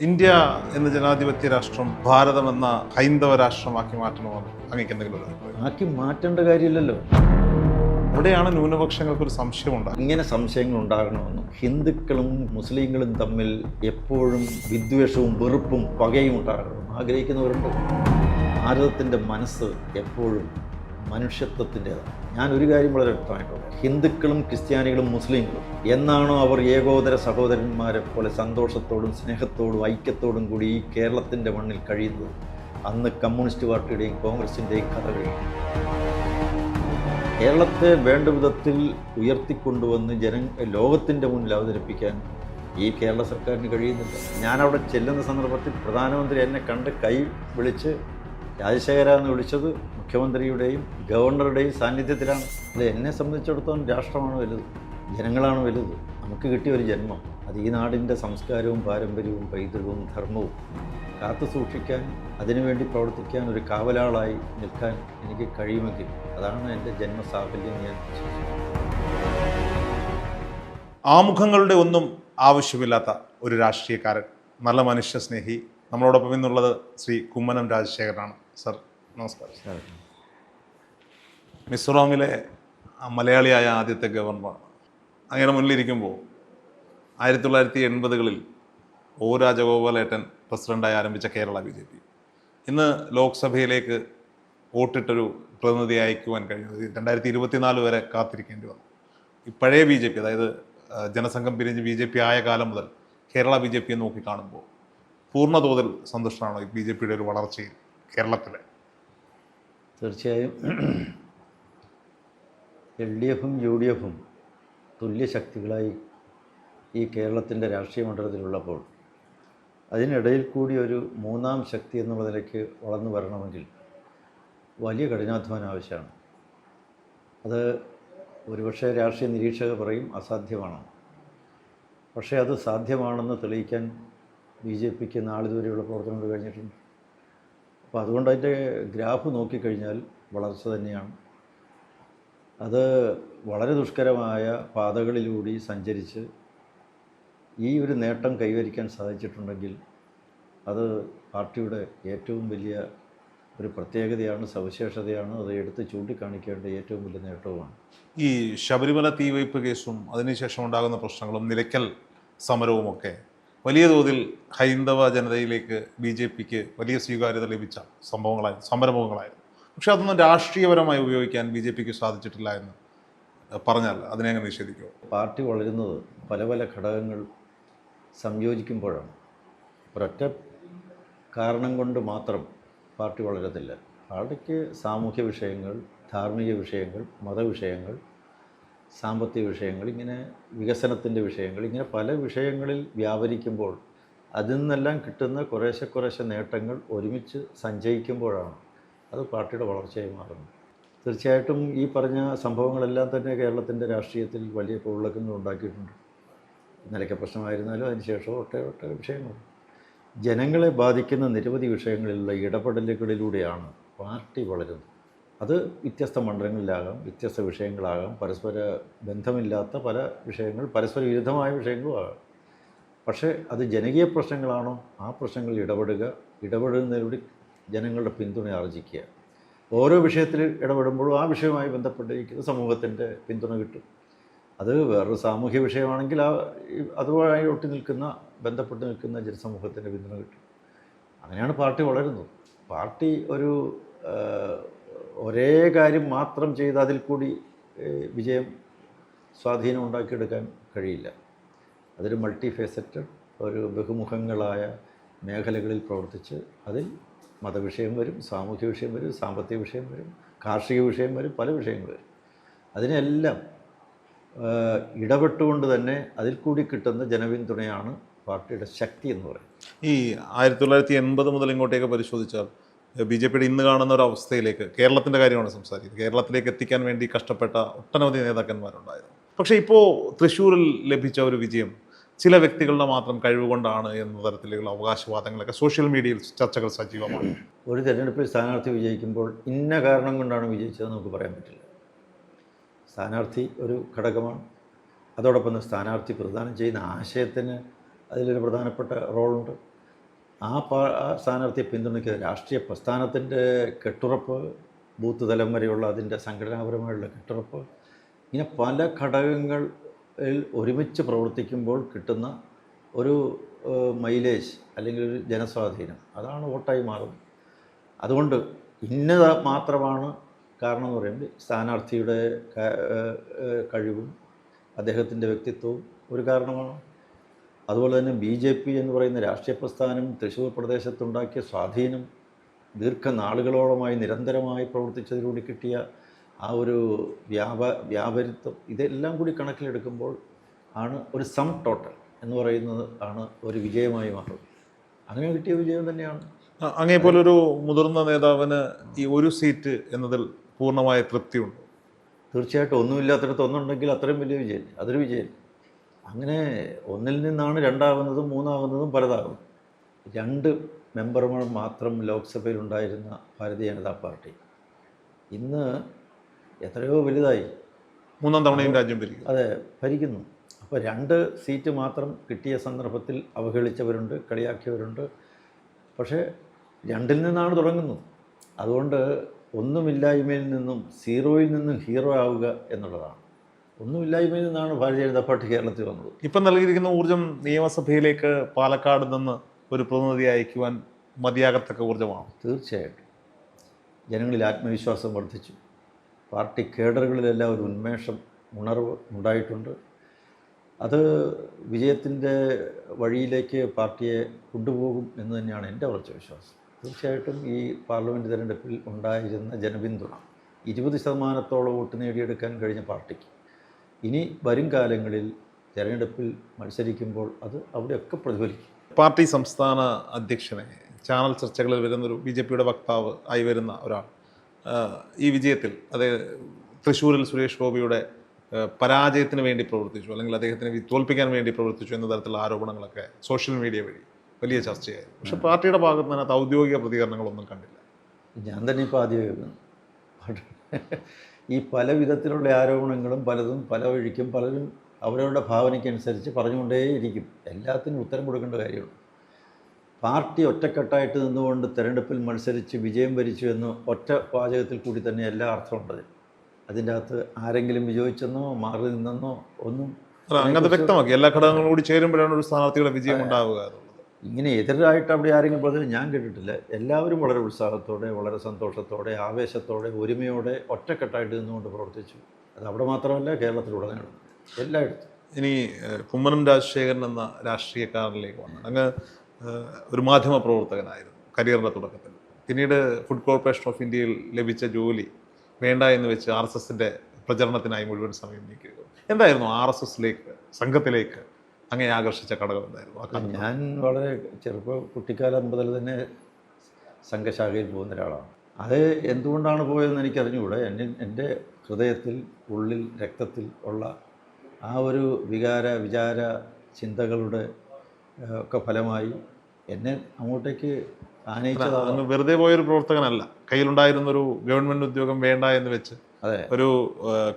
India എന്ന ജനാധിപത്യ രാഷ്ട്രം ഭാരതം എന്ന ഹൈന്ദവ രാഷ്ട്രമാക്കി മാറ്റണമെന്ന് അങ്ങനെ എന്തെങ്കിലും ആക്കി മാറ്റേണ്ട കാര്യമില്ലല്ലോ. അവിടെയാണ് ന്യൂനപക്ഷങ്ങൾക്ക് ഒരു സംശയമുണ്ടാകുന്നത് ഇങ്ങനെ സംശയങ്ങൾ ഉണ്ടാകണമെന്നും ഹിന്ദുക്കളും മുസ്ലിങ്ങളും തമ്മിൽ എപ്പോഴും വിദ്വേഷവും വെറുപ്പും പകയും ഉണ്ടാകണം ആഗ്രഹിക്കുന്നവരുണ്ട്? ഭാരതത്തിന്റെ മനസ്സ് എപ്പോഴും മനുഷ്യത്വത്തിന്റെതാണ്. ഞാൻ ഒരു കാര്യം വളരെ വ്യക്തമായിട്ടുണ്ട്. ഹിന്ദുക്കളും ക്രിസ്ത്യാനികളും മുസ്ലിങ്ങളും എന്നാണോ അവർ ഏകോദര സഹോദരന്മാരെ പോലെ സന്തോഷത്തോടും സ്നേഹത്തോടും ഐക്യത്തോടും കൂടി ഈ കേരളത്തിന്റെ മണ്ണിൽ കഴിയുന്നത്? അന്ന് കമ്മ്യൂണിസ്റ്റ് പാർട്ടിയുടെയും കോൺഗ്രസിന്റെയും കഥ കഴിയും കേരളത്തെ വേണ്ട വിധത്തിൽ ഉയർത്തിക്കൊണ്ടുവന്ന് ജന ലോകത്തിന്റെ മുന്നിൽ അവതരിപ്പിക്കാൻ ഈ കേരള സർക്കാരിന് കഴിയുന്നില്ല. ഞാനവിടെ ചെല്ലുന്ന സന്ദർഭത്തിൽ പ്രധാനമന്ത്രി എന്നെ കണ്ട് കൈ വിളിച്ച് രാജശേഖര എന്ന് വിളിച്ചത് മുഖ്യമന്ത്രിയുടെയും ഗവർണറുടെയും സാന്നിധ്യത്തിലാണ്. അത് എന്നെ സംബന്ധിച്ചിടത്തോളം രാഷ്ട്രമാണ് വലുത് ജനങ്ങളാണ് വലുത്. നമുക്ക് കിട്ടിയ ഒരു ജന്മം. അത് ഈ നാടിന്റെ സംസ്കാരവും പാരമ്പര്യവും പൈതൃകവും ധർമ്മവും കാത്തു സൂക്ഷിക്കാൻ അതിനുവേണ്ടി പ്രവർത്തിക്കാൻ ഒരു കാവലാളായി നിൽക്കാൻ എനിക്ക് കഴിയുമെങ്കിൽ അതാണ് എന്റെ ജന്മസാഫല്യം ഞാൻ. ആമുഖങ്ങളുടെ ഒന്നും ആവശ്യമില്ലാത്ത ഒരു രാഷ്ട്രീയക്കാരൻ നല്ല മനുഷ്യ സ്നേഹി നമ്മളോടൊപ്പം ഇന്നുള്ളത് ശ്രീ കുമ്മനം രാജശേഖരനാണ്. സർ നമസ്കാരം. മിസോറാമിലെ മലയാളിയായ ആദ്യത്തെ ഗവർണർ അങ്ങനെ മുന്നിലിരിക്കുമ്പോൾ ആയിരത്തി തൊള്ളായിരത്തി എൺപതുകളിൽ ഒ രാജഗോപാലേട്ടൻ പ്രസിഡന്റായി ആരംഭിച്ച കേരള ബി ജെ പി. ഇന്ന് ലോക്സഭയിലേക്ക് വോട്ടിട്ടൊരു പ്രതിനിധി അയക്കുവാൻ കഴിയുന്നത് രണ്ടായിരത്തി ഇരുപത്തിനാല് വരെ കാത്തിരിക്കേണ്ടി വന്നു. ഈ പഴയ ബി ജെ പി അതായത് ജനസംഘം പിരിഞ്ഞ് ബി ജെ പി ആയ കാലം മുതൽ കേരള ബി ജെ പിയെ നോക്കിക്കാണുമ്പോൾ കാണുമ്പോൾ പൂർണതോതിൽ സന്തുഷ്ടമാണോ ഈ ബി ജെ പിയുടെ ഒരു വളർച്ചയിൽ? കേരളത്തിലെ. തീർച്ചയായും എൽ ഡി എഫും യു ഡി എഫും തുല്യ ശക്തികളായി ഈ കേരളത്തിന്റെ രാഷ്ട്രീയ മണ്ഡലത്തിലുള്ളപ്പോൾ അതിനിടയിൽ കൂടി ഒരു മൂന്നാം ശക്തി എന്നുള്ള നിലയ്ക്ക് വളർന്നു വരണമെങ്കിൽ വലിയ കഠിനാധ്വാനം ആവശ്യമാണ്. അത് ഒരുപക്ഷെ രാഷ്ട്രീയ നിരീക്ഷകർ പറയും അസാധ്യമാണ്. പക്ഷേ അത് സാധ്യമാണെന്ന് തെളിയിക്കാൻ ബി ജെ പിക്ക് നാളിതുവരെയുള്ള പ്രവർത്തനങ്ങൾ കഴിഞ്ഞിട്ടുണ്ട്. അപ്പോൾ അതുകൊണ്ട് അതിന്റെ ഗ്രാഫ് നോക്കിക്കഴിഞ്ഞാൽ വളർച്ച തന്നെയാണ്. അത് വളരെ ദുഷ്കരമായ പാതകളിലൂടെ സഞ്ചരിച്ച് ഈ ഒരു നേട്ടം കൈവരിക്കാൻ സാധിച്ചിട്ടുണ്ടെങ്കിൽ അത് പാർട്ടിയുടെ ഏറ്റവും വലിയ ഒരു പ്രത്യേകതയാണ് സവിശേഷതയാണ്. അത് എടുത്ത് ചൂണ്ടിക്കാണിക്കേണ്ട ഏറ്റവും വലിയ നേട്ടവുമാണ്. ഈ ശബരിമല തീവയ്പ് കേസും അതിനുശേഷം ഉണ്ടാകുന്ന പ്രശ്നങ്ങളും നിലയ്ക്കൽ സമരവുമൊക്കെ വലിയ തോതിൽ ഹൈന്ദവ ജനതയിലേക്ക് ബി ജെ പിക്ക് വലിയ സ്വീകാര്യത ലഭിച്ച സംഭവങ്ങളായിരുന്നു സംരംഭങ്ങളായിരുന്നു. പക്ഷേ അതൊന്നും രാഷ്ട്രീയപരമായി ഉപയോഗിക്കാൻ ബി ജെ പിക്ക് സാധിച്ചിട്ടില്ല എന്ന് പറഞ്ഞാൽ അതിനെ അങ്ങനെ നിഷേധിക്കുമോ പാർട്ടി വളരുന്നത് പല പല ഘടകങ്ങൾ സംയോജിക്കുമ്പോഴാണ്. ഒരൊറ്റ കാരണം കൊണ്ട് മാത്രം പാർട്ടി വളരത്തില്ല. പാർട്ടിക്ക് സാമൂഹ്യ വിഷയങ്ങൾ ധാർമ്മിക വിഷയങ്ങൾ മതവിഷയങ്ങൾ സാമ്പത്തിക വിഷയങ്ങൾ ഇങ്ങനെ വികസനത്തിന്റെ വിഷയങ്ങൾ ഇങ്ങനെ പല വിഷയങ്ങളിൽ വ്യാപരിക്കുമ്പോൾ അതിൽ നിന്നെല്ലാം കിട്ടുന്ന കുറേശ്ശെ കുറേശ്ശെ നേട്ടങ്ങൾ ഒരുമിച്ച് സഞ്ചയിക്കുമ്പോഴാണ് അത് പാർട്ടിയുടെ വളർച്ചയായി മാറുന്നത്. തീർച്ചയായിട്ടും ഈ പറഞ്ഞ സംഭവങ്ങളെല്ലാം തന്നെ കേരളത്തിന്റെ രാഷ്ട്രീയത്തിൽ വലിയ പൊള്ളക്കങ്ങൾ ഉണ്ടാക്കിയിട്ടുണ്ട്. നിലയ്ക്ക പ്രശ്നമായിരുന്നാലും അതിനുശേഷം ഒട്ടേ ഒട്ടേ വിഷയങ്ങൾ. ജനങ്ങളെ ബാധിക്കുന്ന നിരവധി വിഷയങ്ങളിലുള്ള ഇടപെടലുകളിലൂടെയാണ് പാർട്ടി വളരുന്നത്. അത് വ്യത്യസ്ത മണ്ഡലങ്ങളിലാകാം വ്യത്യസ്ത വിഷയങ്ങളാകാം പരസ്പര ബന്ധമില്ലാത്ത പല വിഷയങ്ങൾ പരസ്പര വിരുദ്ധമായ വിഷയങ്ങളും ആകാം. പക്ഷേ അത് ജനകീയ പ്രശ്നങ്ങളാണോ? ആ പ്രശ്നങ്ങളിൽ ഇടപെടുക ഇടപെടുന്നതിലൂടെ ജനങ്ങളുടെ പിന്തുണ ആർജിക്കുക. ഓരോ വിഷയത്തിൽ ഇടപെടുമ്പോഴും ആ വിഷയവുമായി ബന്ധപ്പെട്ടിരിക്കുന്ന സമൂഹത്തിന്റെ പിന്തുണ കിട്ടും. അത് വേറൊരു സാമൂഹ്യ വിഷയമാണെങ്കിൽ ആ അതുമായി ഒട്ടി നിൽക്കുന്ന ബന്ധപ്പെട്ട് നിൽക്കുന്ന ജനസമൂഹത്തിന്റെ പിന്തുണ കിട്ടും. അങ്ങനെയാണ് പാർട്ടി വളരുന്നത്. പാർട്ടി ഒരു ഒരേ കാര്യം മാത്രം ചെയ്ത് അതിൽ കൂടി വിജയം സ്വാധീനം ഉണ്ടാക്കിയെടുക്കാൻ കഴിയില്ല. അതൊരു മൾട്ടി ഫേസറ്റഡ് ഒരു ബഹുമുഖങ്ങളായ മേഖലകളിൽ പ്രവർത്തിച്ച് അതിൽ മതവിഷയം വരും സാമൂഹ്യ വിഷയം വരും സാമ്പത്തിക വിഷയം വരും കാർഷിക വിഷയം വരും പല വിഷയങ്ങൾ വരും. അതിനെല്ലാം ഇടപെട്ടുകൊണ്ട് തന്നെ അതിൽ കൂടി കിട്ടുന്ന ജനപിന്തുണയാണ് പാർട്ടിയുടെ ശക്തി എന്ന് പറയുന്നത്. ഈ ആയിരത്തി തൊള്ളായിരത്തി എൺപത് മുതൽ ഇങ്ങോട്ടേക്ക് പരിശോധിച്ചാൽ ബി ജെ പിയുടെ ഇന്ന് കാണുന്ന ഒരു അവസ്ഥയിലേക്ക് കേരളത്തിന്റെ കാര്യമാണ് സംസാരിക്കുന്നത്. കേരളത്തിലേക്ക് എത്തിക്കാൻ വേണ്ടി കഷ്ടപ്പെട്ട ഒട്ടനവധി നേതാക്കന്മാരുണ്ടായിരുന്നു. പക്ഷേ ഇപ്പോൾ തൃശ്ശൂരിൽ ലഭിച്ച ഒരു വിജയം ചില വ്യക്തികളുടെ മാത്രം കഴിവുകൊണ്ടാണ് എന്ന തരത്തിലുള്ള അവകാശവാദങ്ങളൊക്കെ സോഷ്യൽ മീഡിയയിൽ ചർച്ചകൾ സജീവമാണ്. ഒരു തെരഞ്ഞെടുപ്പിൽ സ്ഥാനാർത്ഥി വിജയിക്കുമ്പോൾ ഇന്ന കാരണം കൊണ്ടാണ് വിജയിച്ചതെന്ന് നമുക്ക് പറയാൻ പറ്റില്ല. സ്ഥാനാർത്ഥി ഒരു ഘടകമാണ്. അതോടൊപ്പം സ്ഥാനാർത്ഥി പ്രദാനം ചെയ്യുന്ന ആശയത്തിന് അതിലൊരു പ്രധാനപ്പെട്ട റോളുണ്ട്. ആ സ്ഥാനാർത്ഥിയെ പിന്തുണയ്ക്കുന്ന രാഷ്ട്രീയ പ്രസ്ഥാനത്തിന്റെ കെട്ടുറപ്പ് ബൂത്ത് തലം വരെയുള്ള അതിന്റെ സംഘടനാപരമായുള്ള കെട്ടുറപ്പ് ഇങ്ങനെ പല ഘടകങ്ങളിൽ ഒരുമിച്ച് പ്രവർത്തിക്കുമ്പോൾ കിട്ടുന്ന ഒരു മൈലേജ് അല്ലെങ്കിൽ ഒരു ജനസ്വാധീനം അതാണ് വോട്ടായി മാറുന്നത്. അതുകൊണ്ട് ഇന്നത മാത്രമാണ് കാരണം എന്ന് പറയുമ്പോൾ സ്ഥാനാർത്ഥിയുടെ കഴിവും അദ്ദേഹത്തിന്റെ വ്യക്തിത്വവും ഒരു കാരണമാണ്. അതുപോലെ തന്നെ ബി ജെ പി എന്ന് പറയുന്ന രാഷ്ട്രീയ പ്രസ്ഥാനം തൃശ്ശൂർ പ്രദേശത്തുണ്ടാക്കിയ സ്വാധീനം ദീർഘനാളുകളോളമായി നിരന്തരമായി പ്രവർത്തിച്ചതിലൂടെ കിട്ടിയ ആ ഒരു വ്യാപ വ്യാപരിത്വം ഇതെല്ലാം കൂടി കണക്കിലെടുക്കുമ്പോൾ ആണ് ഒരു സം ടോട്ടൽ എന്ന് പറയുന്നത് ആണ് ഒരു വിജയമായി മാറുന്നത്. അങ്ങനെ കിട്ടിയ വിജയം തന്നെയാണ്. അങ്ങനെ അങ്ങേപ്പോലൊരു മുതിർന്ന നേതാവിന് ഈ ഒരു സീറ്റ് എന്നതിൽ പൂർണമായ തൃപ്തിയുണ്ട്? തീർച്ചയായിട്ടും ഒന്നുമില്ലാത്തടത്ത് ഒന്നുണ്ടെങ്കിൽ അത്രയും വലിയ വിജയം അതൊരു വിജയം അങ്ങനെ ഒന്നിൽ നിന്നാണ് രണ്ടാകുന്നതും മൂന്നാകുന്നതും പലതാകും. രണ്ട് മെമ്പർമാർ മാത്രം ലോക്സഭയിൽ ഉണ്ടായിരുന്ന ഭാരതീയ ജനതാ പാർട്ടി. ഇന്ന് എത്രയോ വലുതായി. മൂന്നാം തവണയും രാജ്യം ഭരിക്കും അതെ ഭരിക്കുന്നു. അപ്പോൾ രണ്ട് സീറ്റ് മാത്രം കിട്ടിയ സന്ദർഭത്തിൽ അവഹേളിച്ചവരുണ്ട് കളിയാക്കിയവരുണ്ട്. പക്ഷേ രണ്ടിൽ നിന്നാണ് തുടങ്ങുന്നത്. അതുകൊണ്ട് ഒന്നുമില്ലായ്മയിൽ നിന്നും സീറോയിൽ നിന്നും ഹീറോ ആവുക എന്നുള്ളതാണ്. ഒന്നുമില്ലായ്മയിൽ നിന്നാണ് ഭാരതീയ ജനതാ പാർട്ടി കേരളത്തിൽ വന്നത്. ഇപ്പം നൽകിയിരിക്കുന്ന ഊർജം നിയമസഭയിലേക്ക് പാലക്കാട് നിന്ന് ഒരു പ്രതിനിധി അയക്കുവാൻ മതിയാകത്തക്ക ഊർജമാണ്? തീർച്ചയായിട്ടും. ജനങ്ങളിൽ ആത്മവിശ്വാസം വർദ്ധിച്ചു. പാർട്ടി കേഡറുകളിലെല്ലാം ഒരു ഉന്മേഷം ഉണർവ് ഉണ്ടായിട്ടുണ്ട്. അത് വിജയത്തിന്റെ വഴിയിലേക്ക് പാർട്ടിയെ കൊണ്ടുപോകും എന്ന് തന്നെയാണ് എന്റെ ഉറച്ച വിശ്വാസം തീർച്ചയായിട്ടും ഈ പാർലമെന്റ് തിരഞ്ഞെടുപ്പിൽ ഉണ്ടായിരുന്ന ജനപിന്തുണ ഇരുപത് ശതമാനത്തോളം വോട്ട് നേടിയെടുക്കാൻ കഴിഞ്ഞ പാർട്ടിക്ക് ഇനി വരും കാലങ്ങളിൽ തിരഞ്ഞെടുപ്പിൽ മത്സരിക്കുമ്പോൾ അത് അവിടെയൊക്കെ പ്രതിഫലിക്കും. പാർട്ടി സംസ്ഥാന അധ്യക്ഷനെ ചാനൽ ചർച്ചകളിൽ വരുന്നൊരു ബി ജെ പിയുടെ വക്താവ് ആയി വരുന്ന ഒരാൾ ഈ വിജയത്തിൽ അത് തൃശ്ശൂരിൽ സുരേഷ് ഗോപിയുടെ പരാജയത്തിന് വേണ്ടി പ്രവർത്തിച്ചു അല്ലെങ്കിൽ അദ്ദേഹത്തിന് തോൽപ്പിക്കാൻ വേണ്ടി പ്രവർത്തിച്ചു എന്ന തരത്തിലുള്ള ആരോപണങ്ങളൊക്കെ സോഷ്യൽ മീഡിയ വഴി വലിയ ചർച്ചയായിരുന്നു. പക്ഷെ പാർട്ടിയുടെ ഭാഗത്ത് നിന്ന് ഔദ്യോഗിക പ്രതികരണങ്ങളൊന്നും കണ്ടില്ല. ഞാൻ തന്നെ ഇപ്പോൾ ആദ്യം കേൾക്കുന്നു. ഈ പല വിധത്തിലുള്ള ആരോപണങ്ങളും പലതും പല വഴിക്കും പലരും അവരവരുടെ ഭാവനയ്ക്കനുസരിച്ച് പറഞ്ഞുകൊണ്ടേയിരിക്കും. എല്ലാത്തിനും ഉത്തരം കൊടുക്കേണ്ട കാര്യമുണ്ട് പാർട്ടി ഒറ്റക്കെട്ടായിട്ട് നിന്നുകൊണ്ട് തിരഞ്ഞെടുപ്പിൽ മത്സരിച്ച് വിജയം വരിച്ചു എന്ന് ഒറ്റ വാചകത്തിൽ കൂടി തന്നെ എല്ലാ അർത്ഥമുണ്ട്. അതിന്റെ അകത്ത് ആരെങ്കിലും വിജയിച്ചെന്നോ മാറി നിന്നെന്നോ ഒന്നും അങ്ങനത്തെ അങ്ങനെ വ്യക്തമാക്കി. എല്ലാ ഘടകങ്ങളും കൂടി ചേരുമ്പോഴാണ് ഒരു സ്ഥാനാർത്ഥിയുടെ വിജയം ഉണ്ടാവുക. ഇങ്ങനെ എതിരായിട്ട് അവിടെ ആരെങ്കിലും പറഞ്ഞത് ഞാൻ കേട്ടിട്ടില്ല. എല്ലാവരും വളരെ ഉത്സാഹത്തോടെ വളരെ സന്തോഷത്തോടെ ആവേശത്തോടെ ഒരുമയോടെ ഒറ്റക്കെട്ടായിട്ട് നിന്നുകൊണ്ട് പ്രവർത്തിച്ചു. അത് അവിടെ മാത്രമല്ല കേരളത്തിലുടനീളം എല്ലായിടത്തും. ഇനി കുമ്മനം രാജശേഖരൻ എന്ന രാഷ്ട്രീയക്കാരനിലേക്ക് വന്നു. അങ്ങ് ഒരു മാധ്യമ പ്രവർത്തകനായിരുന്നു കരിയറിന്റെ തുടക്കത്തിൽ. പിന്നീട് ഫുഡ് കോർപ്പറേഷൻ ഓഫ് ഇന്ത്യയിൽ ലഭിച്ച ജോലി വേണ്ട എന്ന് വെച്ച് ആർ എസ് എസിന്റെ പ്രചരണത്തിനായി മുഴുവൻ സമയം നീക്കുക എന്തായിരുന്നു ആർ എസ് എസിലേക്ക് സംഘത്തിലേക്ക് അങ്ങനെ ആകർഷിച്ച ഘടകം എന്തായിരുന്നു ഞാൻ വളരെ ചെറുപ്പ കുട്ടിക്കാലം മുതൽ തന്നെ സംഘശാഖയിൽ പോകുന്ന ഒരാളാണ്. അത് എന്തുകൊണ്ടാണ് പോയതെന്ന് എനിക്കറിഞ്ഞുകൂടെ. എന്റെ എന്റെ ഹൃദയത്തിൽ ഉള്ളിൽ രക്തത്തിൽ ഉള്ള ആ ഒരു വികാര വിചാര ചിന്തകളുടെ ഒക്കെ ഫലമായി എന്നെ അങ്ങോട്ടേക്ക് ആനയിച്ചതാണ്? വെറുതെ പോയൊരു പ്രവർത്തകനല്ല. കയ്യിലുണ്ടായിരുന്നൊരു ഗവൺമെന്റ് ഉദ്യോഗം വേണ്ട എന്ന് വെച്ച് അതെ. ഒരു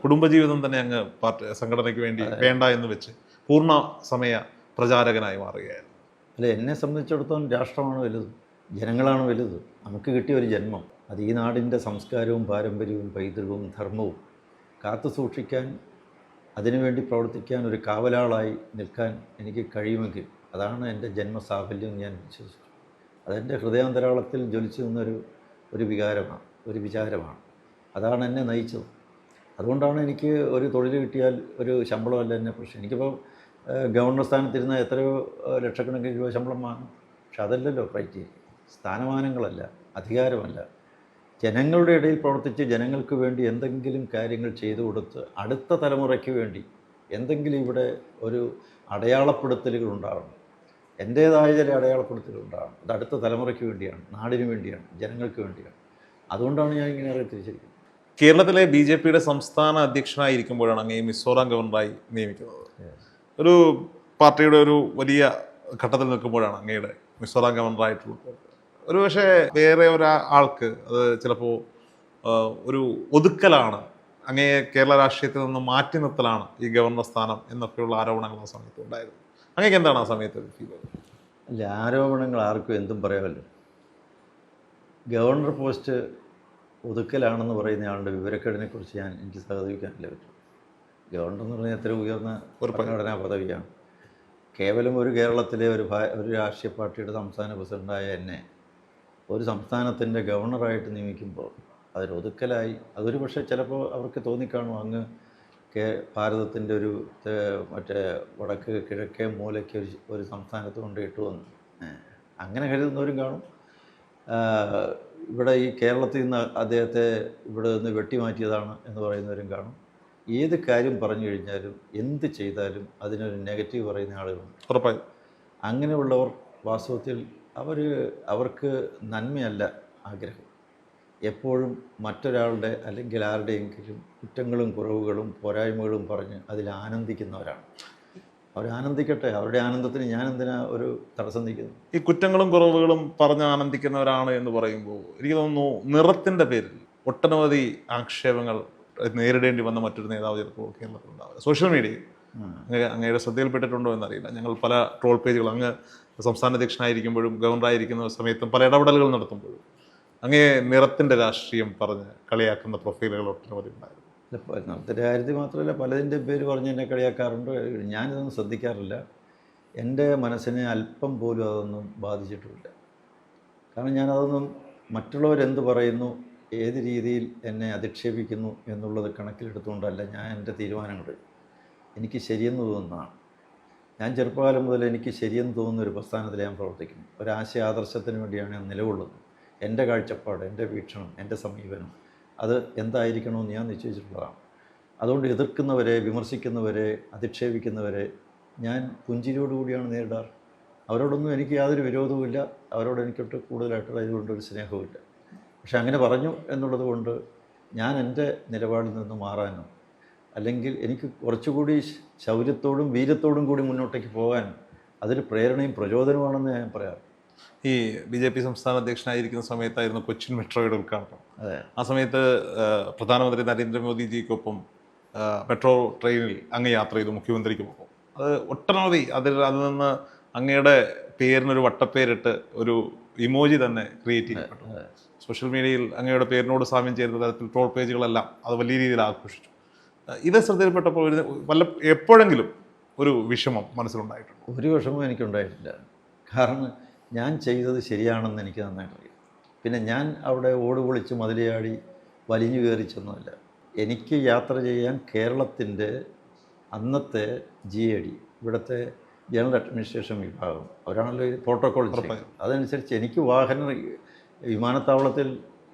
കുടുംബജീവിതം തന്നെ അങ്ങ് പാർട്ടി സംഘടനയ്ക്ക് വേണ്ടി വേണ്ട എന്ന് വെച്ച് പൂർണ സമയ പ്രചാരകനായി മാറുകയായിരുന്നു. അല്ല എന്നെ സംബന്ധിച്ചിടത്തോളം രാഷ്ട്രമാണ് വലുത്. ജനങ്ങളാണ് വലുത്. നമുക്ക് കിട്ടിയ ഒരു ജന്മം. അത് ഈ നാടിന്റെ സംസ്കാരവും പാരമ്പര്യവും പൈതൃകവും ധർമ്മവും കാത്തു സൂക്ഷിക്കാൻ അതിനുവേണ്ടി പ്രവർത്തിക്കാൻ ഒരു കാവലാളായി നിൽക്കാൻ എനിക്ക് കഴിയുമെങ്കിൽ അതാണ് എന്റെ ജന്മസാഫല്യം ഞാൻ വിശ്വസിച്ചു. അതെന്റെ ഹൃദയാന്തരാളത്തിൽ ജ്വലിച്ചു നിന്നൊരു ഒരു വികാരമാണ് ഒരു വിചാരമാണ്. അതാണ് എന്നെ നയിച്ചത്. അതുകൊണ്ടാണ് എനിക്ക് ഒരു തൊഴിൽ കിട്ടിയാൽ ഒരു ശമ്പളമല്ല എന്നെ പ്രശ്നം. എനിക്കിപ്പോൾ ഗവർണർ സ്ഥാനത്തിരുന്ന എത്രയോ ലക്ഷക്കണക്കിന് രൂപ ശമ്പളം വാങ്ങും. പക്ഷെ അതല്ലല്ലോ ക്രൈറ്റീരിയ സ്ഥാനമാനങ്ങളല്ല അധികാരമല്ല. ജനങ്ങളുടെ ഇടയിൽ പ്രവർത്തിച്ച് ജനങ്ങൾക്ക് വേണ്ടി എന്തെങ്കിലും കാര്യങ്ങൾ ചെയ്തു കൊടുത്ത് അടുത്ത തലമുറയ്ക്ക് വേണ്ടി എന്തെങ്കിലും ഇവിടെ ഒരു അടയാളപ്പെടുത്തലുകൾ ഉണ്ടാവണം. എന്റേതായ ചില അടയാളപ്പെടുത്തലുകൾ ഉണ്ടാവണം. അത് അടുത്ത തലമുറയ്ക്ക് വേണ്ടിയാണ് നാടിന് വേണ്ടിയാണ് ജനങ്ങൾക്ക് വേണ്ടിയാണ്. അതുകൊണ്ടാണ് ഞാൻ ഇങ്ങനെ തിരിച്ചിരിക്കുന്നത് കേരളത്തിലെ ബി ജെ പിയുടെ സംസ്ഥാന അധ്യക്ഷനായിരിക്കുമ്പോഴാണ് അങ്ങ് മിസോറാം ഗവർണറായി നിയമിക്കുന്നത്. ഒരു പാർട്ടിയുടെ ഒരു വലിയ ഘട്ടത്തിൽ നിൽക്കുമ്പോഴാണ് അങ്ങയുടെ മിസോറാം ഗവർണറായിട്ടുള്ളത് ഒരു പക്ഷേ വേറെ ഒരാൾക്ക് അത് ചിലപ്പോൾ ഒരു ഒതുക്കലാണ് അങ്ങയെ കേരള രാഷ്ട്രീയത്തിൽ നിന്ന് മാറ്റി നിർത്തലാണ് ഈ ഗവർണർ സ്ഥാനം എന്നൊക്കെയുള്ള ആരോപണങ്ങൾ ആ സമയത്ത് ഉണ്ടായിരുന്നു. അങ്ങേക്ക് എന്താണ് ആ സമയത്ത് ഫീൽ അല്ല ആരോപണങ്ങൾ ആർക്കും എന്തും പറയാമല്ലോ. ഗവർണർ പോസ്റ്റ് ഒതുക്കലാണെന്ന് പറയുന്ന ആളുടെ വിവരക്കേടിനെക്കുറിച്ച് ഞാൻ എനിക്ക് സഹതപിക്കാനല്ലേ പറ്റും. ഗവർണർ എന്ന് പറഞ്ഞാൽ എത്ര ഉയർന്ന ഒരു പദവിയാണ്. കേവലം ഒരു കേരളത്തിലെ ഒരു ഭാ- ഒരു രാഷ്ട്രീയ പാർട്ടിയുടെ സംസ്ഥാന പ്രസിഡന്റായ എന്നെ ഒരു സംസ്ഥാനത്തിന്റെ ഗവർണറായിട്ട് നിയമിക്കുമ്പോൾ അതൊരു ഒതുക്കലായി. അതൊരു പക്ഷേ ചിലപ്പോൾ അവർക്ക് തോന്നിക്കാണും അങ്ങ് കേ ഭാരതത്തിന്റെ ഒരു മറ്റേ വടക്ക് കിഴക്കേ മൂലയ്ക്ക് ഒരു ഒരു സംസ്ഥാനത്ത് കൊണ്ട് ഇട്ടു അങ്ങനെ കരുതുന്നവരും കാണും. ഇവിടെ ഈ കേരളത്തിൽ നിന്ന് അദ്ദേഹത്തെ ഇവിടെ നിന്ന് വെട്ടിമാറ്റിയതാണ് എന്ന് പറയുന്നവരും കാണും. ഏത് കാര്യം പറഞ്ഞു കഴിഞ്ഞാലും എന്ത് ചെയ്താലും അതിനൊരു നെഗറ്റീവ് പറയുന്ന ആളുകളുണ്ട്. ഉറപ്പായി. അങ്ങനെയുള്ളവർ വാസ്തവത്തിൽ അവർ അവർക്ക് നന്മയല്ല ആഗ്രഹം. എപ്പോഴും മറ്റൊരാളുടെ അല്ലെങ്കിൽ ആരുടെയെങ്കിലും കുറ്റങ്ങളും കുറവുകളും പോരായ്മകളും പറഞ്ഞ് അതിൽ ആനന്ദിക്കുന്നവരാണ്. അവർ ആനന്ദിക്കട്ടെ അവരുടെ ആനന്ദത്തിന് ഞാൻ എന്തിനാ ഒരു തടസ്സം നിൽക്കുന്നു ഈ കുറ്റങ്ങളും കുറവുകളും പറഞ്ഞ് ആനന്ദിക്കുന്നവരാണ് എന്ന് പറയുമ്പോൾ എനിക്ക് തോന്നുന്നു നിറത്തിന്റെ പേരിൽ ഒട്ടനവധി ആക്ഷേപങ്ങൾ നേരിടേണ്ടി വന്ന മറ്റൊരു നേതാവ് ചിലപ്പോൾ കേരളത്തിലുണ്ടാവില്ല സോഷ്യൽ മീഡിയയിൽ അങ്ങ് അങ്ങയുടെ ശ്രദ്ധയിൽപ്പെട്ടിട്ടുണ്ടോ എന്നറിയില്ല. ഞങ്ങൾ പല ട്രോൾ പേജുകൾ അങ്ങ് സംസ്ഥാന അധ്യക്ഷനായിരിക്കുമ്പോഴും ഗവർണറായിരിക്കുന്ന സമയത്തും പല ഇടപെടലുകൾ നടത്തുമ്പോഴും അങ്ങേ നിറത്തിന്റെ രാഷ്ട്രീയം പറഞ്ഞ് കളിയാക്കുന്ന പ്രൊഫൈലുകൾ ഒട്ടനവധി ഉണ്ടായിരുന്നു. നിറത്തിന്റെ കാര്യത്തിൽ മാത്രമല്ല പലതിന്റെ പേര് പറഞ്ഞ് എന്നെ കളിയാക്കാറുണ്ട്. ഞാനിതൊന്നും ശ്രദ്ധിക്കാറില്ല. എന്റെ മനസ്സിനെ അല്പം പോലും അതൊന്നും ബാധിച്ചിട്ടുമില്ല. കാരണം ഞാനതൊന്നും മറ്റുള്ളവരെന്ത് പറയുന്നു ഏത് രീതിയിൽ എന്നെ അധിക്ഷേപിക്കുന്നു എന്നുള്ളത് കണക്കിലെടുത്തുകൊണ്ടല്ല ഞാൻ എന്റെ തീരുമാനങ്ങൾ. എനിക്ക് ശരിയെന്ന് തോന്നുന്നതാണ്. ഞാൻ ചെറുപ്പകാലം മുതൽ എനിക്ക് ശരിയെന്ന് തോന്നുന്ന ഒരു പ്രസ്ഥാനത്തിൽ ഞാൻ പ്രവർത്തിക്കുന്നു. ഒരാശയ ആദർശത്തിന് വേണ്ടിയാണ് ഞാൻ നിലകൊള്ളുന്നത്. എന്റെ കാഴ്ചപ്പാട് എന്റെ വീക്ഷണം എന്റെ സമീപനം അത് എന്തായിരിക്കണമെന്ന് ഞാൻ നിശ്ചയിച്ചിട്ടുള്ളതാണ്. അതുകൊണ്ട് എതിർക്കുന്നവരെ വിമർശിക്കുന്നവരെ അധിക്ഷേപിക്കുന്നവരെ ഞാൻ പുഞ്ചിരിയോടുകൂടിയാണ് നേരിടാറ്. അവരോടൊന്നും എനിക്ക് യാതൊരു വിരോധവുമില്ല. അവരോട് എനിക്കൊട്ട് കൂടുതലായിട്ടുള്ള ഇതുകൊണ്ടൊരു സ്നേഹവുമില്ല. പക്ഷെ അങ്ങനെ പറഞ്ഞു എന്നുള്ളത് കൊണ്ട് ഞാൻ എന്റെ നിലപാടിൽ നിന്ന് മാറാനോ അല്ലെങ്കിൽ എനിക്ക് കുറച്ചുകൂടി ശൗര്യത്തോടും വീര്യത്തോടും കൂടി മുന്നോട്ടേക്ക് പോകാൻ അതൊരു പ്രേരണയും പ്രചോദനമാണെന്ന് ഞാൻ പറയാം ഈ ബി ജെ പി സംസ്ഥാന അധ്യക്ഷനായിരിക്കുന്ന സമയത്തായിരുന്നു കൊച്ചിൻ മെട്രോയുടെ ഉദ്ഘാടനം. അതെ. ആ സമയത്ത് പ്രധാനമന്ത്രി നരേന്ദ്രമോദിജിക്കൊപ്പം മെട്രോ ട്രെയിനിൽ അങ്ങ് യാത്ര ചെയ്തു മുഖ്യമന്ത്രിക്കുമൊപ്പം അത് ഒട്ടനവധി അതിൽ അതിൽ നിന്ന് അങ്ങയുടെ പേരിനൊരു വട്ടപ്പേരിട്ട് ഒരു ഇമോജി തന്നെ ക്രിയേറ്റ് ചെയ്യപ്പെട്ടു. സോഷ്യൽ മീഡിയയിൽ അങ്ങയുടെ പേരിനോട് സാമ്യം ചേരുന്ന തരത്തിൽ ട്രോൾ പേജുകളെല്ലാം അത് വലിയ രീതിയിൽ ആഘോഷിച്ചു. ഇത് ശ്രദ്ധയിൽപ്പെട്ടപ്പോൾ ഒരു വല്ല എപ്പോഴെങ്കിലും ഒരു വിഷമം മനസ്സിലുണ്ടായിട്ടുണ്ട്? ഒരു വിഷമവും എനിക്കുണ്ടായിട്ടില്ല. കാരണം ഞാൻ ചെയ്തത് ശരിയാണെന്ന് എനിക്ക് നന്നായിട്ട് അറിയാം പിന്നെ ഞാൻ അവിടെ ഓട് പൊളിച്ച് മതിലയാടി വലിഞ്ഞു കയറി ചെന്നതല്ല. എനിക്ക് യാത്ര ചെയ്യാൻ കേരളത്തിന്റെ അന്നത്തെ ജി എ ഡി ഇവിടുത്തെ ജനറൽ അഡ്മിനിസ്ട്രേഷൻ വിഭാഗം അവരാണല്ലോ ഈ പ്രോട്ടോകോൾ അതനുസരിച്ച് എനിക്ക് വാഹനം വിമാനത്താവളത്തിൽ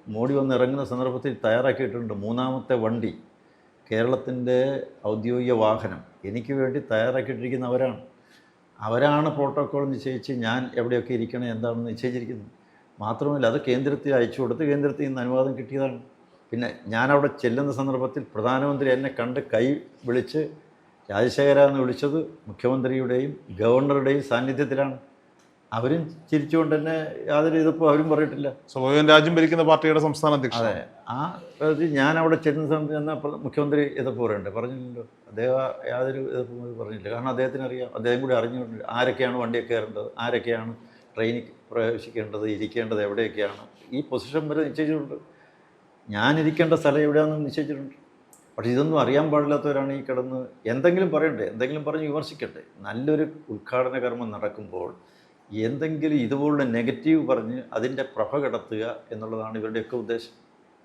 മോഡി വന്ന് ഇറങ്ങുന്ന സന്ദർഭത്തിൽ തയ്യാറാക്കിയിട്ടുണ്ട് മൂന്നാമത്തെ വണ്ടി. കേരളത്തിന്റെ ഔദ്യോഗിക വാഹനം. എനിക്ക് വേണ്ടി തയ്യാറാക്കിയിട്ടിരിക്കുന്ന അവരാണ്. അവരാണ് പ്രോട്ടോക്കോൾ നിശ്ചയിച്ച് ഞാൻ എവിടെയൊക്കെ ഇരിക്കണം എന്താണെന്ന് നിശ്ചയിച്ചിരിക്കുന്നത്. മാത്രമല്ല അത് കേന്ദ്രത്തിൽ അയച്ചു കൊടുത്ത് കേന്ദ്രത്തിൽ നിന്ന് അനുവാദം കിട്ടിയതാണ്. പിന്നെ ഞാൻ അവിടെ ചെല്ലുന്ന സന്ദർഭത്തിൽ പ്രധാനമന്ത്രി എന്നെ കണ്ട് കൈ വിളിച്ച് രാജശേഖര എന്ന് വിളിച്ചത് മുഖ്യമന്ത്രിയുടെയും ഗവർണറുടെയും സാന്നിധ്യത്തിലാണ്. അവരും ചിരിച്ചുകൊണ്ട് തന്നെ യാതൊരു ഇതിപ്പോൾ അവരും പറഞ്ഞിട്ടില്ല. സ്വാഭാവികം രാജ്യം ഭരിക്കുന്ന പാർട്ടിയുടെ സംസ്ഥാന അധ്യക്ഷൻ. അതെ. ആ ഞാൻ അവിടെ ചെന്ന സമയത്ത് ചെന്ന മുഖ്യമന്ത്രി ഇതൊക്കെ പറയുന്നുണ്ട് പറഞ്ഞില്ലല്ലോ. അദ്ദേഹം യാതൊരു എതിർപ്പും പറഞ്ഞില്ല. കാരണം അദ്ദേഹത്തിന് അറിയാം അദ്ദേഹം കൂടി അറിഞ്ഞുകൊണ്ട് ആരൊക്കെയാണ് വണ്ടിയിൽ കയറേണ്ടത് ആരൊക്കെയാണ് ട്രെയിനിൽ പ്രവേശിക്കേണ്ടത് ഇരിക്കേണ്ടത് എവിടെയൊക്കെയാണ്. ഈ പൊസിഷൻ വരെ നിശ്ചയിച്ചിട്ടുണ്ട്. ഞാൻ ഇരിക്കേണ്ട സ്ഥലം എവിടെയാണെന്ന് നിശ്ചയിച്ചിട്ടുണ്ട്. പക്ഷേ ഇതൊന്നും അറിയാൻ പാടില്ലാത്തവരാണ് ഈ കിടന്ന് എന്തെങ്കിലും പറയണ്ടേ? എന്തെങ്കിലും പറഞ്ഞ് വിമർശിക്കട്ടെ. നല്ലൊരു ഉദ്ഘാടന കർമ്മം നടക്കുമ്പോൾ എന്തെങ്കിലും ഇതുപോലുള്ള നെഗറ്റീവ് പറഞ്ഞ് അതിന്റെ പ്രഭ കിടത്തുക എന്നുള്ളതാണ് ഇവരുടെയൊക്കെ ഉദ്ദേശം.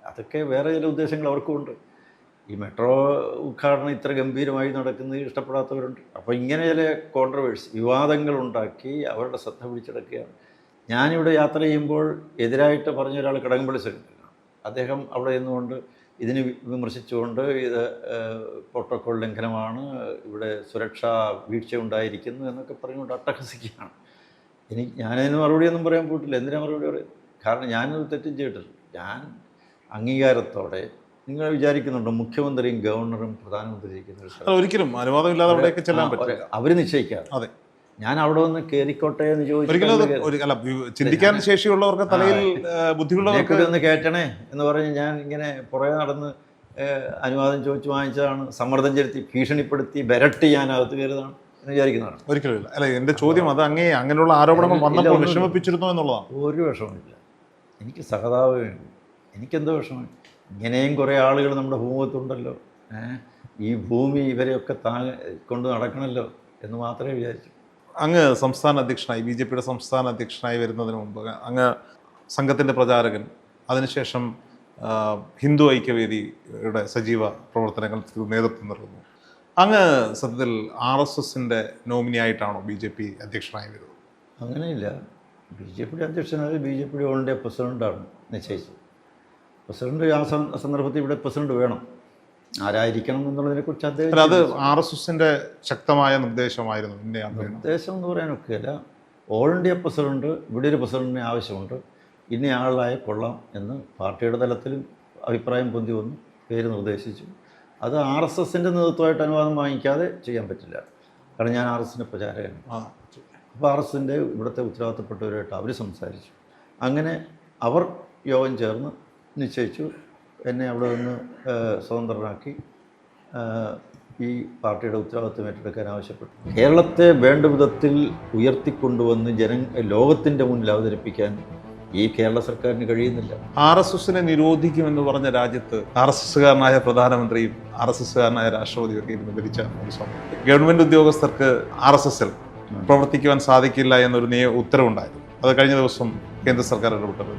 അതൊക്കെ വേറെ ചില ഉദ്ദേശങ്ങൾ അവർക്കുമുണ്ട് ഈ മെട്രോ ഉദ്ഘാടനം ഇത്ര ഗംഭീരമായി നടക്കുന്നത് ഇഷ്ടപ്പെടാത്തവരുണ്ട്. അപ്പോൾ ഇങ്ങനെ ചില കോൺട്രവേഴ്സ് വിവാദങ്ങൾ ഉണ്ടാക്കി അവരുടെ ശ്രദ്ധ പിടിച്ചെടുക്കുകയാണ്. ഞാനിവിടെ യാത്ര ചെയ്യുമ്പോൾ എതിരായിട്ട് പറഞ്ഞ ഒരാൾ കടകംപള്ളി സുരേന്ദ്രനാണ് അദ്ദേഹം അവിടെ നിന്നുകൊണ്ട് ഇതിന് വിമർശിച്ചുകൊണ്ട് ഇത് പ്രോട്ടോകോൾ ലംഘനമാണ് ഇവിടെ സുരക്ഷാ വീഴ്ച ഉണ്ടായിരിക്കുന്നു എന്നൊക്കെ പറഞ്ഞുകൊണ്ട് അട്ടഹസിക്കുകയാണ്. എനിക്ക് ഞാനതിന് മറുപടിയൊന്നും പറയാൻ പോയിട്ടില്ല. എന്തിനാ മറുപടി പറയും? കാരണം ഞാനത് തെറ്റും ചെയ്തിട്ടില്ല. ഞാൻ അംഗീകാരത്തോടെ നിങ്ങൾ വിചാരിക്കുന്നുണ്ടോ മുഖ്യമന്ത്രിയും ഗവർണറും പ്രധാനമന്ത്രിയും ഒരിക്കലും അനുവാദമില്ലാതെ അവിടേക്ക് ചെല്ലാൻ പറ്റില്ല. അവർ നിശ്ചയിക്കാം അതെ. ഞാൻ അവിടെ വന്ന് കയറിക്കോട്ടെ എന്ന് ചോദിച്ചു ചിന്തിക്കാൻ ശേഷിയുള്ളവർക്ക് തലയിൽ ബുദ്ധിയുള്ളവർക്ക് ഒന്ന് കയറ്റണേ എന്ന് പറഞ്ഞ് ഞാൻ ഇങ്ങനെ പുറകെ നടന്ന് അനുവാദം ചോദിച്ചു വാങ്ങിച്ചതാണ്. സമ്മർദ്ദം ചെലുത്തി ഭീഷണിപ്പെടുത്തി വിരട്ടി ഞാൻ അകത്ത് കയറിയതാണ്. എന്ന് വിചാരിക്കുന്നതാണ്. ഒരിക്കലും അല്ല എന്റെ ചോദ്യം അത് അങ്ങേ അങ്ങനെയുള്ള ആരോപണങ്ങൾ വന്നപ്പോൾ വിഷമിപ്പിച്ചിരുന്നു എന്നുള്ളതാണ് ഒരു വിഷമമില്ല എനിക്ക് സഹതാപമുണ്ട് വേണ്ടു എനിക്കെന്തോ വിഷമം. ഇങ്ങനെയും കുറേ ആളുകൾ നമ്മുടെ ഭൂമുഖത്തുണ്ടല്ലോ. ഈ ഭൂമി ഇവരെയൊക്കെ താങ്ങ കൊണ്ട് നടക്കണമല്ലോ എന്ന് മാത്രമേ വിചാരിച്ചു. അങ്ങ് സംസ്ഥാന അധ്യക്ഷനായി ബി ജെ പിയുടെ സംസ്ഥാന അധ്യക്ഷനായി വരുന്നതിന് മുമ്പ് അങ്ങ് സംഘത്തിന്റെ പ്രചാരകൻ അതിനുശേഷം ഹിന്ദു ഐക്യവേദിയുടെ സജീവ പ്രവർത്തനങ്ങൾ നേതൃത്വം നൽകുന്നു. അങ്ങ് സത്യത്തിൽ ആർ എസ് എസിന്റെ നോമിനി ആയിട്ടാണോ ബി ജെ പി അധ്യക്ഷനായി വരുന്നത്? അങ്ങനെയില്ല. ബി ജെ പിയുടെ അധ്യക്ഷനായി ബി ജെ പിയുടെ ഓൾ ഇന്ത്യ പ്രസിഡന്റാണ് നിശ്ചയിച്ചത്. പ്രസിഡന്റ് ആ സന്ദർഭത്തിൽ ഇവിടെ പ്രസിഡന്റ് വേണം. ആരായിരിക്കണം എന്നുള്ളതിനെ കുറിച്ച് അദ്ദേഹം അത് ആർ എസ് എസിന്റെ ശക്തമായ നിർദ്ദേശമായിരുന്നു നിർദ്ദേശം എന്ന് പറയാനൊക്കെയല്ല ഓൾ ഇന്ത്യ പ്രസിഡന്റ് ഇവിടെ ഒരു പ്രസിഡന്റിനെ ആവശ്യമുണ്ട്. ഇന്നയാളായ കൊള്ളാം എന്ന് പാർട്ടിയുടെ തലത്തിലും അഭിപ്രായം പൊന്തി വന്നു പേര് നിർദ്ദേശിച്ചു. അത് ആർ എസ് എസിന്റെ നേതൃത്വമായിട്ട് അനുവാദം വാങ്ങിക്കാതെ ചെയ്യാൻ പറ്റില്ല. കാരണം ഞാൻ ആർ എസിന്റെ പ്രചാരകനാണ്. അപ്പോൾ ആർ എസിന്റെ ഇവിടുത്തെ ഉത്തരവാദിത്തപ്പെട്ടവരുമായിട്ട് അവർ സംസാരിച്ചു. അങ്ങനെ അവർ യോഗം ചേർന്ന് നിശ്ചയിച്ചു. എന്നെ അവിടെ നിന്ന് സ്വതന്ത്രനാക്കി ഈ പാർട്ടിയുടെ ഉത്തരവാദിത്വം ഏറ്റെടുക്കാൻ ആവശ്യപ്പെട്ടു. കേരളത്തെ വേണ്ട വിധത്തിൽ ഉയർത്തിക്കൊണ്ടുവന്ന് ജന ലോകത്തിന്റെ മുന്നിൽ അവതരിപ്പിക്കാൻ ഈ കേരള സർക്കാരിന് കഴിയുന്നില്ല. ആർ എസ് എസിനെ നിരോധിക്കുമെന്ന് പറഞ്ഞ രാജ്യത്ത് ആർ എസ് എസുകാരനായ പ്രധാനമന്ത്രിയും ആർ എസ് എസുകാരനായ രാഷ്ട്രപതിയും ഒക്കെ ഇരുന്ന് ഭരിച്ച ഒരു സമയം ഗവൺമെന്റ് ഉദ്യോഗസ്ഥർക്ക് ആർ എസ് എസിൽ പ്രവർത്തിക്കുവാൻ സാധിക്കില്ല എന്നൊരു നിയ ഉത്തരവുണ്ടായിരുന്നു. അത് കഴിഞ്ഞ ദിവസം കേന്ദ്ര സർക്കാർ ഇടപെട്ടത്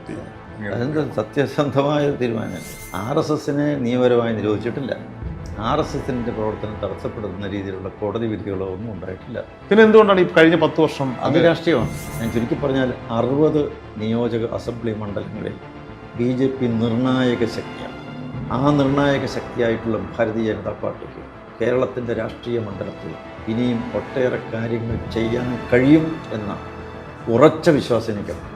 അതെന്ത് സത്യസന്ധമായ തീരുമാനം? ആർ എസ് എസിനെ നിയമപരമായി നിരോധിച്ചിട്ടില്ല. ആർ എസ് എസിന്റെ പ്രവർത്തനം തടസ്സപ്പെടുത്തുന്ന രീതിയിലുള്ള കോടതി വിധികളോ ഒന്നും ഉണ്ടായിട്ടില്ല. പിന്നെ എന്തുകൊണ്ടാണ് ഈ കഴിഞ്ഞ പത്ത് വർഷം അത് രാഷ്ട്രീയമാണ്? ഞാൻ ചുരുക്കി പറഞ്ഞാൽ അറുപത് നിയോജക അസംബ്ലി മണ്ഡലങ്ങളിൽ ബി ജെ പി നിർണായക ശക്തിയാണ്. ആ നിർണായക ശക്തിയായിട്ടുള്ള ഭാരതീയ ജനതാ പാർട്ടിക്ക് കേരളത്തിന്റെ രാഷ്ട്രീയ മണ്ഡലത്തിൽ ഇനിയും ഒട്ടേറെ കാര്യങ്ങൾ ചെയ്യാൻ കഴിയും എന്ന ഉറച്ച വിശ്വാസം എനിക്കുണ്ട്.